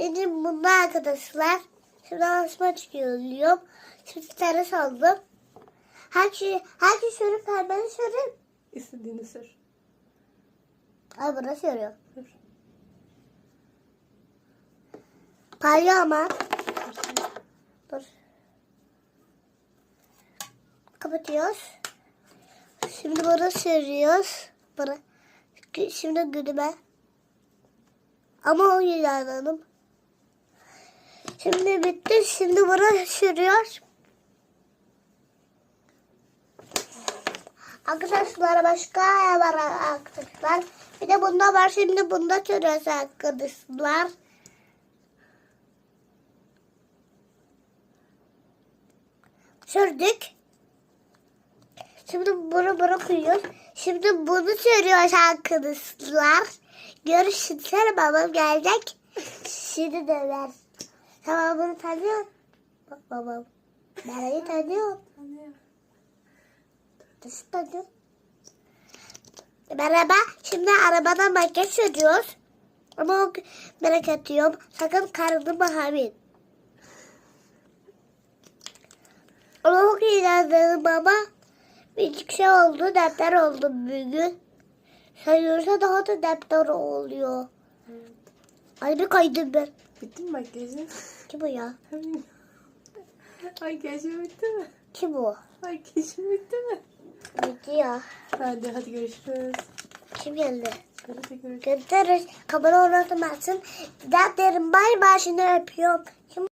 Şimdi bunda arkadaşlar. Şimdi asma çıkıyorum. Şimdi teras aldım. Her şey, her şey sürüp pembeni sürüp. İstediğini sür. Ay burada sürüyor. Sür. Parlıyor ama. Dur. Kapatıyoruz. Şimdi bunu sürüyoruz. Gü- Şimdi güdüme. Ama o yüzden hanım. Şimdi bitti. Şimdi bunu sürüyor. Arkadaşlar başka var arkadaşlar. Bir de bunda var. Şimdi bunda sürüyoruz arkadaşlar. Sürdük. Şimdi bunu bırakıyoruz. Şimdi bunu sürüyoruz arkadaşlar. Görüşürüz. Babam gelecek. Şimdi döner. Tamam bunu tanıyor. Babam. Mera'yı tanıyor. Nasıl tanıyor? Merhaba. Şimdi arabadan makyaj sürüyoruz. Ama o merak ediyorum. Sakın karnımı hamil. Ama çok eğlendim baba. Bir şey oldu, deprem oldu bugün. Yürürse daha da deprem oluyor. Ay bir kaydım ben. Bitti mi makyajın? Kim o ya? Makyajın bitti mi? Kim o? Makyajın bitti mi? Bitti ya. Hadi hadi görüşürüz. Kim geldi? Görüşürüz. Görüşürüz. Kamera. Derim bay bay şimdi öpüyorum. Kim